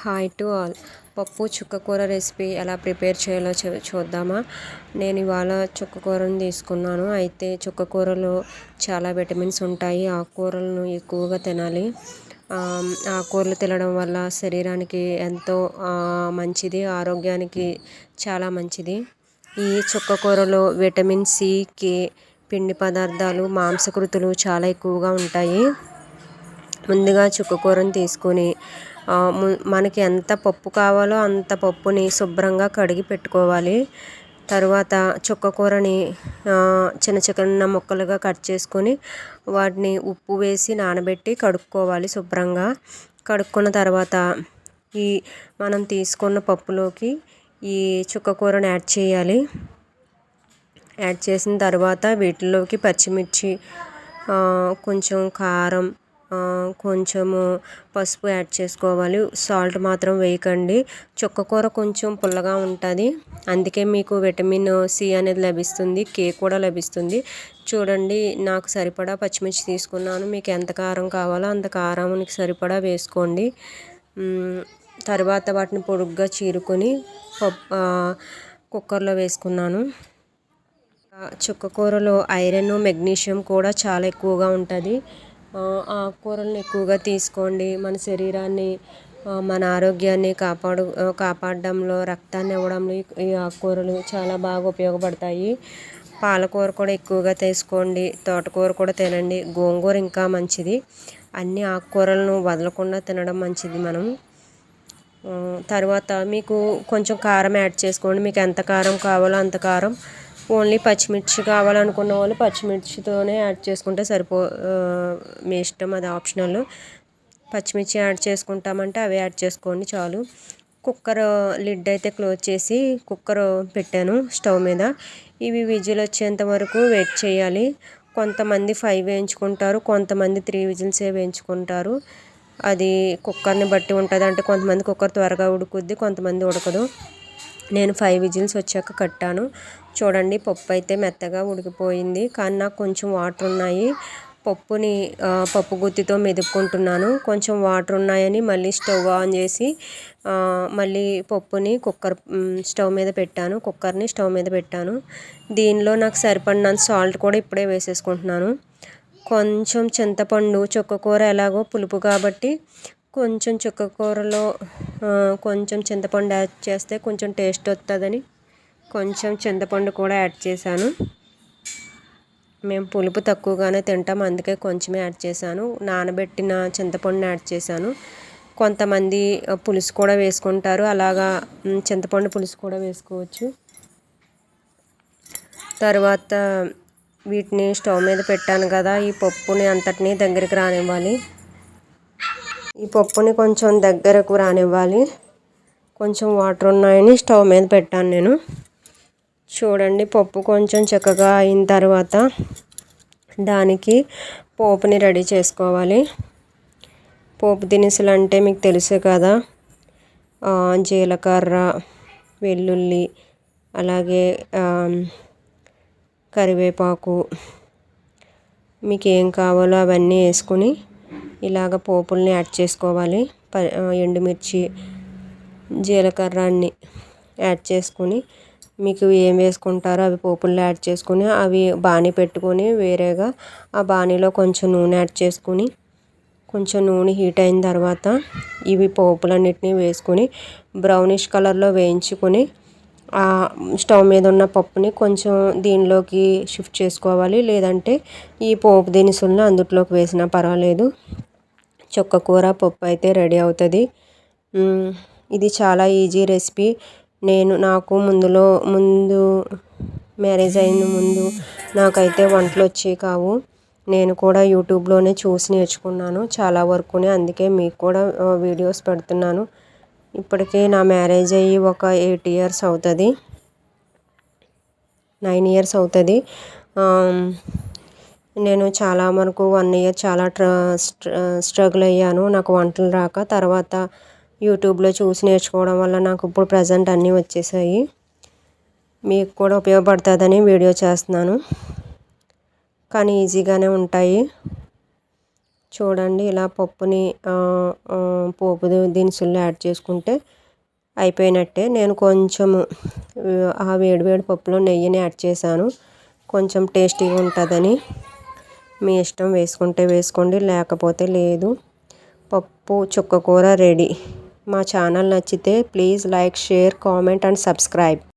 Hi to all. పప్పు చుక్కకూర recipe ఎలా ప్రిపేర్ చేయాలో చూద్దామా? నేను ఇవాళ చుక్కకూరను తీసుకున్నాను. అయితే చుక్కకూరలో చాలా విటమిన్స్ ఉంటాయి. ఆకుకూరలను ఎక్కువగా తినాలి. ఆకుకూరలు తినడం వల్ల శరీరానికి ఎంతో మంచిది. ఆరోగ్యానికి చాలా మంచిది. ఈ చుక్కకూరలో విటమిన్ సి కే పిండి పదార్థాలు మాంసకృతులు చాలా ఎక్కువగా ఉంటాయి. ముందుగా చుక్కకూరను తీసుకొని మనకి ఎంత పప్పు కావాలో అంత పప్పుని శుభ్రంగా కడిగి పెట్టుకోవాలి. తర్వాత చుక్క కూరని చిన్న చిన్న ముక్కలుగా కట్ చేసుకొని వాటిని ఉప్పు వేసి నానబెట్టి కడుక్కోవాలి శుభ్రంగా. కడుక్కున్న తర్వాత ఈ మనం తీసుకున్న పప్పులోకి ఈ చుక్క కూరను యాడ్ చేయాలి. యాడ్ చేసిన తర్వాత వీటిలోకి పచ్చిమిర్చి కొంచెం కారం కొంచెము పసుపు యాడ్ చేసుకోవాలి. సాల్ట్ మాత్రం వేయకండి. చుక్క కూర కొంచెం పుల్లగా ఉంటుంది. అందుకే మీకు విటమిన్ సి అనేది లభిస్తుంది. కే కూడా లభిస్తుంది. చూడండి నాకు సరిపడా పచ్చిమిర్చి తీసుకున్నాను. మీకు ఎంత కారం కావాలో అంత కారానికి సరిపడా వేసుకోండి. తర్వాత వాటిని పొడుగ్గా చీరుకొని కుక్కర్లో వేసుకున్నాను. చుక్కకూరలో ఐరన్ మెగ్నీషియం కూడా చాలా ఎక్కువగా ఉంటుంది. ఆకుకూరలను ఎక్కువగా తీసుకోండి. మన శరీరాన్ని మన ఆరోగ్యాన్ని కాపాడు కాపాడడంలో రక్తాన్ని ఇవ్వడంలో ఈ ఆకుకూరలు చాలా బాగా ఉపయోగపడతాయి. పాలకూర కూడా ఎక్కువగా తీసుకోండి. తోటకూర కూడా తినండి. గోంగూర ఇంకా మంచిది. అన్ని ఆకుకూరలను వదలకుండా తినడం మంచిది మనం. తర్వాత మీకు కొంచెం కారం యాడ్ చేసుకోండి. మీకు ఎంత కారం కావాలో అంత కారం ఓన్లీ పచ్చిమిర్చి కావాలనుకున్న వాళ్ళు పచ్చిమిర్చితోనే యాడ్ చేసుకుంటే సరిపో మీ ఇష్టం అది ఆప్షనల్. పచ్చిమిర్చి యాడ్ చేసుకుంటామంటే అవి యాడ్ చేసుకోండి చాలు. కుక్కర్ లిడ్ అయితే క్లోజ్ చేసి కుక్కర్ పెట్టాను స్టవ్ మీద. ఇవి విజిల్ వచ్చేంత వరకు వెయిట్ చేయాలి. కొంతమంది ఫైవ్ వేయించుకుంటారు కొంతమంది త్రీ విజిల్సే వేయించుకుంటారు. అది కుక్కర్ని బట్టి ఉంటుంది అంటే కొంతమంది కుక్కర్ త్వరగా ఉడుకుద్ది కొంతమంది ఉడకదు. నేను ఫైవ్ విజిల్స్ వచ్చాక కట్టాను. చూడండి పప్పు అయితే మెత్తగా ఉడికిపోయింది. కానీ నాకు కొంచెం వాటర్ ఉన్నాయి. పప్పుని పప్పు గుత్తితో మెదుపుకుంటున్నాను. కొంచెం వాటర్ ఉన్నాయని మళ్ళీ స్టవ్ ఆన్ చేసి మళ్ళీ పప్పుని కుక్కర్ స్టవ్ మీద పెట్టాను. కుక్కర్ని స్టవ్ మీద పెట్టాను. దీనిలో నాకు సరిపడినంత సాల్ట్ కూడా ఇప్పుడే వేసేసుకుంటున్నాను. కొంచెం చింతపండు చుక్కకూర ఎలాగో పులుపు కాబట్టి కొంచెం చుక్కకూరలో కొంచెం చింతపండు యాడ్ చేస్తే కొంచెం టేస్ట్ వస్తుందని కొంచెం చింతపండు కూడా యాడ్ చేశాను. మేము పులుపు తక్కువగానే తింటాం అందుకే కొంచెమే యాడ్ చేశాను. నానబెట్టిన చింతపండుని యాడ్ చేశాను. కొంతమంది పులుసు కూడా వేసుకుంటారు అలాగా చింతపండు పులుసు కూడా వేసుకోవచ్చు. తర్వాత వీటిని స్టవ్ మీద పెట్టాను కదా ఈ పప్పుని అంతటినీ దగ్గరికి రానివ్వాలి. ఈ పప్పుని కొంచెం దగ్గరకు రానివ్వాలి. కొంచెం వాటర్ ఉన్నాయని స్టవ్ మీద పెట్టాను నేను. చూడండి పప్పు కొంచెం చక్కగా అయిన తర్వాత దానికి పోపుని రెడీ చేసుకోవాలి. పోపు దినుసులు అంటే మీకు తెలుసు కదా. జీలకర్ర వెల్లుల్లి అలాగే కరివేపాకు. మీకు ఏం కావాలో అవన్నీ వేసుకుని ఇలాగ పోపుల్ని యాడ్ చేసుకోవాలి. ఎండుమిర్చి జీలకర్ర అన్ని యాడ్ చేసుకుని మీకు ఏం వేసుకుంటారో అవి పోపుల్లో యాడ్ చేసుకుని అవి బాణీ పెట్టుకొని వేరేగా ఆ బాణీలో కొంచెం నూనె యాడ్ చేసుకుని కొంచెం నూనె హీట్ అయిన తర్వాత ఇవి పోపులన్నిటినీ వేసుకొని బ్రౌనిష్ కలర్లో వేయించుకొని స్టవ్ మీద ఉన్న పప్పుని కొంచెం దీనిలోకి షిఫ్ట్ చేసుకోవాలి. లేదంటే ఈ పోపు దినుసులను అందుట్లోకి వేసినా పర్వాలేదు. చొక్క కూర పప్పు అయితే రెడీ అవుతుంది. ఇది చాలా ఈజీ రెసిపీ. నేను నాకు ముందులో ముందు మ్యారేజ్ అయిన ముందు నాకైతే వంటలు వచ్చేవి కావు. నేను కూడా యూట్యూబ్లోనే చూసి నేర్చుకున్నాను. చాలా వరకునే అందుకే మీకు కూడా వీడియోస్ పెడుతున్నాను. ఇప్పటికే నా మ్యారేజ్ అయ్యి ఒక ఎయిట్ ఇయర్స్ అవుతుంది. నైన్ ఇయర్స్ అవుతుంది. నేను చాలా వరకు వన్ ఇయర్ చాలా ట్ర స్ట్రగుల్ అయ్యాను. నాకు వంటలు రాక తర్వాత యూట్యూబ్లో చూసి నేర్చుకోవడం వల్ల నాకు ఇప్పుడు ప్రజెంట్ అన్నీ వచ్చేసాయి. మీకు కూడా ఉపయోగపడుతుందని వీడియో చేస్తున్నాను. కానీ ఈజీగానే ఉంటాయి. చూడండి ఇలా పప్పుని పోపు దినుసులు యాడ్ చేసుకుంటే అయిపోయినట్టే. నేను కొంచెము ఆ వేడి వేడి పప్పులో నెయ్యిని యాడ్ చేశాను. కొంచెం టేస్టీగా ఉంటుందని. మీ ఇష్టం వేసుకుంటే వేసుకోండి లేకపోతే లేదు. పప్పు చుక్క కూర రెడీ. మా ఛానల్ నచ్చితే please like share comment and subscribe.